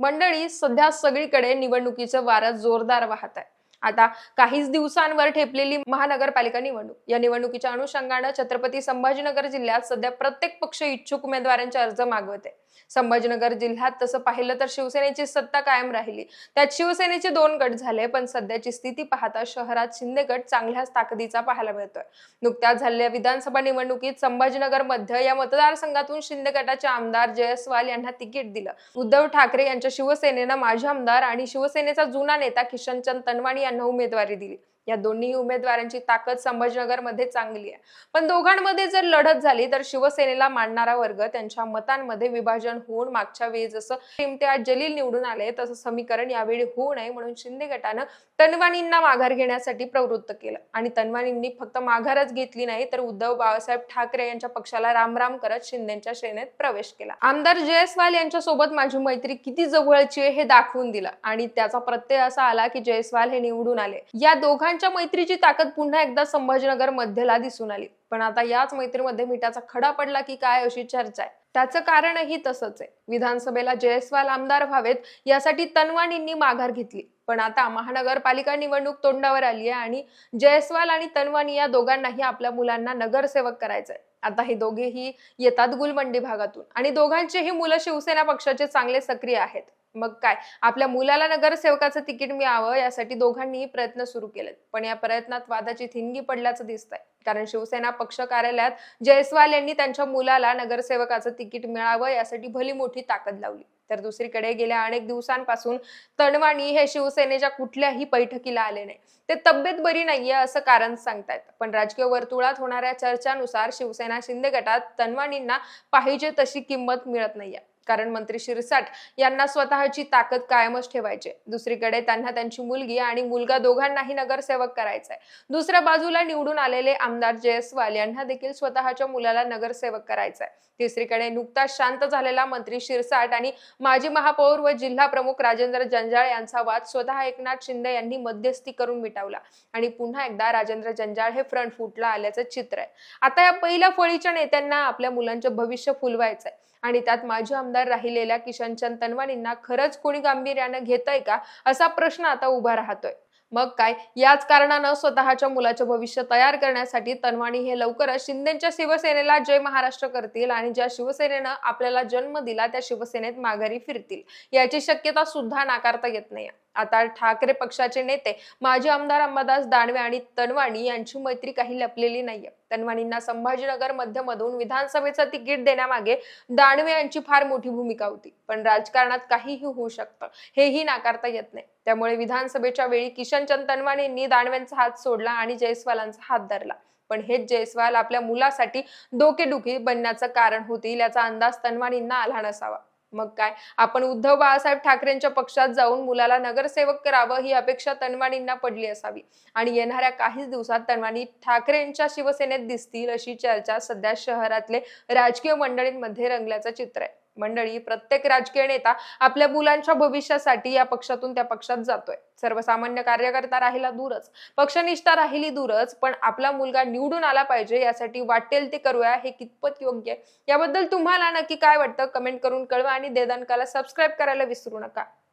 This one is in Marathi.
मंडळी सध्या सगळीकडे निवडणुकीचं वारं जोरदार वाहत आहे. आता काहीच दिवसांवर ठेपलेली महानगरपालिका निवडणूक. या निवडणुकीच्या अनुषंगानं छत्रपती संभाजीनगर जिल्ह्यात सध्या प्रत्येक पक्ष इच्छुक उमेदवारांचे अर्ज मागवते संभाजीनगर जिल्ह्यात तसं पाहिलं तर शिवसेनेची सत्ता कायम राहिली. त्यात शिवसेनेचे दोन गट झाले पण सध्याची स्थिती पाहता शहरात शिंदे गट चांगल्याच ताकदीचा पाहायला मिळतोय. नुकत्याच झालेल्या विधानसभा निवडणुकीत संभाजीनगर मध्य या मतदारसंघातून शिंदे गटाचे आमदार जयस्वाल यांना तिकीट दिलं. उद्धव ठाकरे यांच्या शिवसेनेनं माजी आमदार आणि शिवसेनेचा जुना नेता किशनचंद तनवाणी यांना उमेदवारी दिली. या दोन्ही उमेदवारांची ताकद संभाजनगरमध्ये चांगली आहे. पण दोघांमध्ये जर लढत झाली तर शिवसेनेला मानणारा वर्ग त्यांच्या मतांमध्ये विभाजन होऊन मागच्या वेळी जसं इम्तियाज जलील निवडून आले तसं समीकरण यावेळी होऊ नये म्हणून शिंदे गटानं तनवानींना माघार घेण्यासाठी प्रवृत्त केलं. आणि तनवानींनी फक्त माघारच घेतली नाही तर उद्धव बाळासाहेब ठाकरे यांच्या पक्षाला रामराम करत शिंदेच्या श्रेणीत प्रवेश केला. आमदार जयस्वाल यांच्या सोबत माझी मैत्री किती जवळची आहे हे दाखवून दिलं. आणि त्याचा प्रत्यय असा आला की जयस्वाल हे निवडून आले. या दोघां दोघांच्या मैत्रीची ताकद पुन्हा एकदा संभाजीनगर मध्येला दिसून आली. पण आता याच मैत्रीमध्ये मिठाचा खडा पडला की काय अशी चर्चा आहे. त्याचं कारणही तसंच आहे. विधानसभेला जयस्वाल आमदार व्हावेत यासाठी तनवाणींनी माघार घेतली. पण आता महानगरपालिका निवडणूक तोंडावर आली आहे आणि जयस्वाल आणि तनवानी या दोघांनाही आपल्या मुलांना नगरसेवक करायचंय. आता हे दोघेही येतात गुलमंडी भागातून. आणि दोघांचेही मुलं शिवसेना पक्षाचे चांगले सक्रिय आहेत. मग काय? आपल्या मुलाला नगरसेवकाचं तिकीट मिळावं यासाठी दोघांनीही प्रयत्न सुरू केलेत. पण या प्रयत्नात वादाची थिंगी पडल्याचं दिसतंय. कारण शिवसेना पक्ष कार्यालयात जयस्वाल यांनी त्यांच्या मुलाला नगरसेवकाचं तिकीट मिळावं यासाठी भली मोठी ताकद लावली. तर दुसरीकडे गेल्या अनेक दिवसांपासून तणवाणी हे शिवसेनेच्या कुठल्याही बैठकीला आले नाही. ते तब्येत बरी नाहीये असं कारण सांगतायत. पण राजकीय वर्तुळात होणाऱ्या चर्चानुसार शिवसेना शिंदे गटात तनवाणींना पाहिजे तशी किंमत मिळत नाहीये. कारण मंत्री शिरसाट यांना स्वतःची ताकद कायमच ठेवायचे दुसरीकडे त्यांना त्यांची मुलगी आणि मुलगा दोघांनाही नगरसेवक करायचंय. दुसऱ्या बाजूला निवडून आलेले आमदार जयस्वाल यांना देखील स्वतःच्या मुलाला नगरसेवक करायचंय. तिसरीकडे नुकताच शांत झालेला मंत्री शिरसाट आणि माजी महापौर व जिल्हा प्रमुख राजेंद्र जंजाळ यांचा वाद स्वतः एकनाथ शिंदे यांनी मध्यस्थी करून मिटवला. आणि पुन्हा एकदा राजेंद्र जंजाळ हे फ्रंट फुटला आल्याचं चित्र आहे. आता या पहिल्या फळीच्या नेत्यांना आपल्या मुलांचं भविष्य फुलवायचंय. आणि त्यात माजी आमदार राहिलेल्या किशनचंद तनवाणींना खरंच कोणी गांभीर्यानं घेतय का असा प्रश्न आता उभा राहतोय. मग काय? याच कारणानं स्वतःच्या मुलाचे भविष्य तयार करण्यासाठी तनवाणी हे लवकरच शिंदेच्या शिवसेनेला जय महाराष्ट्र करतील आणि ज्या शिवसेनेनं आपल्याला जन्म दिला त्या शिवसेनेत माघारी फिरतील. याची शक्यता सुद्धा नाकारता येत नाही. आता ठाकरे पक्षाचे नेते माजी आमदार अंबादास दानवे आणि तनवाणी यांची मैत्री काही लपलेली नाहीये. तनवाणींना संभाजीनगर मध्यमधून विधानसभेचं तिकीट देण्यामागे दानवे यांची फार मोठी भूमिका होती. पण राजकारणात काहीही होऊ शकतं हेही नाकारता येत नाही. त्यामुळे विधानसभेच्या वेळी किशनचंद तनवाणींनी दानवेंचा हात सोडला आणि जयस्वालांचा हात धरला. पण हेच जयस्वाल आपल्या मुलासाठी डोकेडुखी बनण्याचं कारण होतील याचा अंदाज तनवाणींना आला नसावा. मग काय? आपण उद्धव बाळासाहेब ठाकरेंच्या पक्षात जाऊन मुलाला नगरसेवक करावं ही अपेक्षा तनवाणींना पडली असावी. आणि येणाऱ्या काहीच दिवसात तनवाणी ठाकरेंच्या शिवसेनेत दिसतील अशी चर्चा सध्या शहरातले राजकीय मंडळींमध्ये रंगल्याचं चित्र आहे. मंडळी प्रत्येक राजकीय नेता आपल्या मुलांच्या भविष्यासाठी या पक्षातून त्या पक्षात जातोय. सर्वसामान्य कार्यकर्ता राहिला दूरच पक्षनिष्ठा राहिली दूरच पण आपला मुलगा निवडून आला पाहिजे यासाठी वाटेल ते करूया हे कितपत योग्य आहे? याबद्दल तुम्हाला नक्की काय वाटतं? कमेंट करून कळवा आणि देदानकाला सबस्क्राईब करायला विसरू नका.